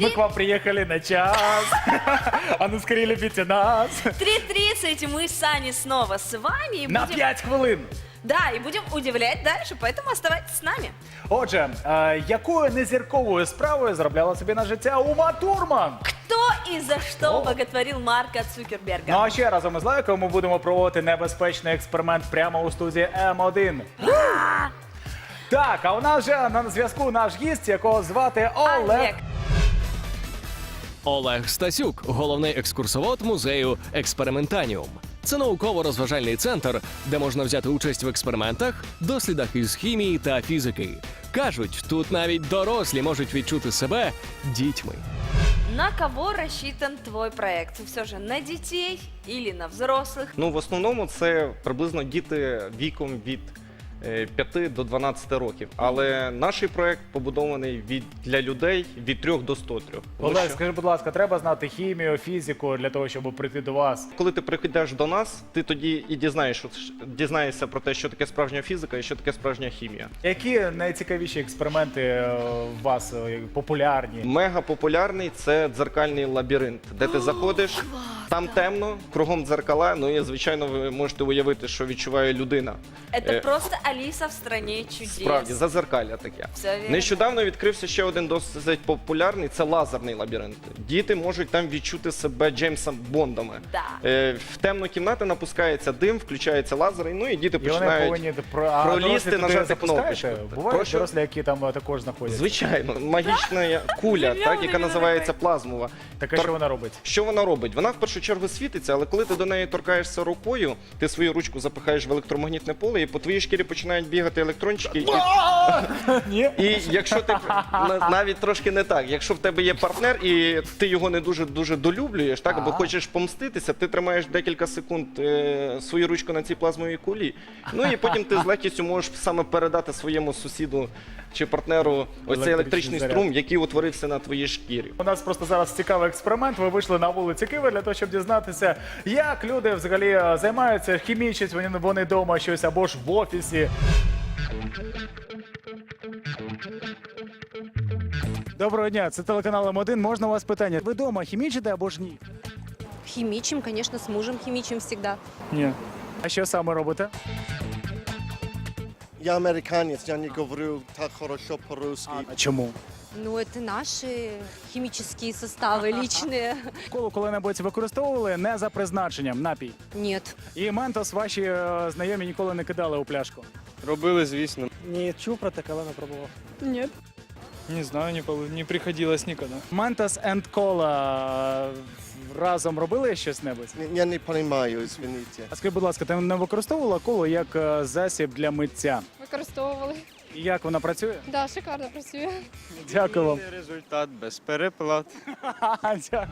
Мы к вам приехали на час. А ну скорее любите нас. 3.30 мы с Аней снова с вами. И На будем- 5 хвилин. Да, и будем удивлять дальше, поэтому оставайтесь с нами. Отже, е, якою незірковою справою заробляла собі на життя Ума Турман? Кто и за что О. боготворил Марка Цукерберга? Ну а ще разом із лайком ми будемо проводити небезпечний експеримент прямо у студії М1. Так, а у нас вже на зв'язку наш гість, якого звати Олег. Олег. Олег Стасюк, головний екскурсовод музею Експериментаніум. Це науково-розважальний центр, де можна взяти участь в експериментах, дослідах із хімії та фізики. Кажуть, тут навіть дорослі можуть відчути себе дітьми. На кого рассчитан твой проект? Все же на детей или на взрослых? Ну, в основному це приблизно діти віком від 5 до 12 років. Але наш проект побудований від для людей від 3 до 103. Тому Олег, що, скажи, будь ласка, треба знати хімію, фізику для того, щоб прийти до вас. коли ти приходиш до нас, ти тоді і дізнаєш, дізнаєшся про те, що таке справжня фізика і що таке справжня хімія. Які найцікавіші експерименти е, у вас е, популярні? Мега популярний це дзеркальний лабіринт, де ти заходиш, там темно, кругом дзеркала. Ну і звичайно, ви можете уявити, що відчуває людина. Это Э, просто Алиса в стране чудес. Справді, зазеркалля таке. Все вірно. Нещодавно відкрився ще один досить популярний це лазерний лабіринт. Діти можуть там відчути себе Джеймсом Бондами. Да. Е, в темну кімнату напускається дим, включається лазер, і, ну і діти І вони починають. повинні про а пролізти, дорослі туди нажати запускаєте? кнопочку. Бувають Прошу? дорослі, які там е, також знаходяться. Звичайно, магічна куля, так, яка він називається плазмова. Таке, Тор- що вона робить? Що вона робить? Вона в першу чергу світиться, але коли ти до неї торкаєшся рукою, ти свою ручку запихаєш в електромагнітне поле, і по твоїй шкірі починають бігати електрончики. І, Ні? і якщо ти на- навіть трошки не так, якщо в тебе є партнер і ти його не дуже дуже долюблюєш, так або хочеш помститися, ти тримаєш декілька секунд е, свою ручку на цій плазмовій кулі. Ну і потім ти з легкістю можеш саме передати своєму сусіду чи партнеру ось цей Електричний електричний заряд. струм, який утворився на твоїй шкірі. У нас просто зараз цікавий експеримент. Ви вийшли на вулиці Києва для того, щоб дізнатися, як люди взагалі е, займаються, хімічать вони, вони вдома щось або ж в офісі. Доброго дня, це телеканал М1. Можна у вас питання? Ви вдома хімічите або ж ні? Химичим, конечно, с мужем химичим всегда. Ні. А що саме робите? Я американець, я не говорю так хорошо по-русски. А чому? Ну, это наши химические составы личные. Коло коли-небудь використовували не за призначенням напій. Нет. І ментос ваші е, знайомі ніколи не кидали у пляшку. Робили, звісно. Не чув про таке, але не пробував. Нет. Не знаю, не, пол- не приходилось ніколи. Мантас енд кола разом робили щось небудь? Я не розумію, извините. А скажи, будь ласка, ти не використовувала коло як е, засіб для миття? Використовували. І Як вона працює? Да, шикарно працює. Дякую вам. Результат без переплат. Дякую.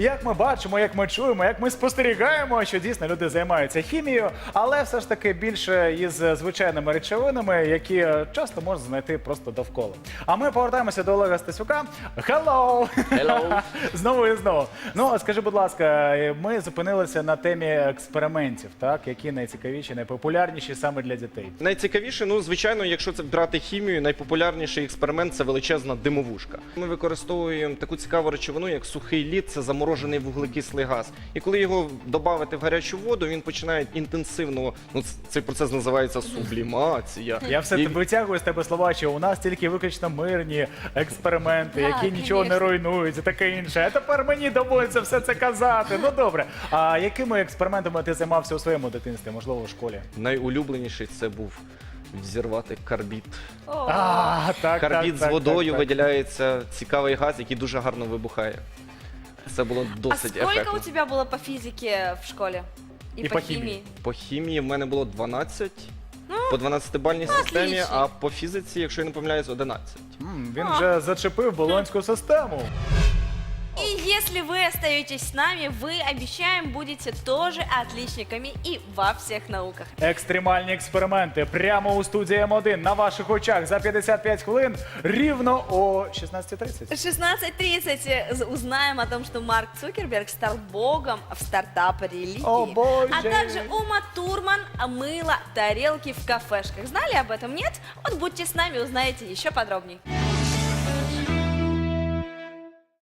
Як ми бачимо, як ми чуємо, як ми спостерігаємо, що дійсно люди займаються хімією, але все ж таки більше із звичайними речовинами, які е, часто можна знайти просто довкола. А ми повертаємося до Олега Стасюка. Hello! Hello. знову і знову. Ну скажи, будь ласка, е, ми зупинилися на темі експериментів, так які найцікавіші, найпопулярніші саме для дітей. Найцікавіше, ну звичайно, якщо це брати хімію, найпопулярніший експеримент це величезна димовушка. Ми використовуємо таку цікаву речовину, як сухий лід, це заморожений вуглекислий газ. І коли його додати в гарячу воду, він починає інтенсивно. Ну цей процес називається сублімація. Я все І- витягую з тебе слова, що у нас тільки виключно мирні експерименти, Да, які нічого не конечно. руйнують і таке інше. А тепер мені доводиться все це казати. Ну добре. А якими експериментами ти займався у своєму дитинстві, можливо, у школі? Найулюбленіший це був взірвати карбід. О, А, так, Карбід так, з так, водою так, так. виділяється цікавий газ, який дуже гарно вибухає. Це було а досить сколько ефектно. у тебя было по физике в школе? И, И по, химии. По хімії в мене було 12, по 12-бальній системі, отлично. а по фізиці, якщо я не помиляюсь, 11. М, Він вже зачепив болонську систему. И если вы остаетесь с нами, вы, обещаем, будете тоже отличниками и во всех науках. Екстремальні експерименти прямо у студії М1 на ваших очах за 55 хвилин рівно о 16.30. 16.30 з- узнаем о том, что Марк Цукерберг стал богом в стартап-религии. О, боже! А также Ума Турман мыла тарелки в кафешках. Знали об этом? Нет? Вот будьте с нами, узнаете еще подробней.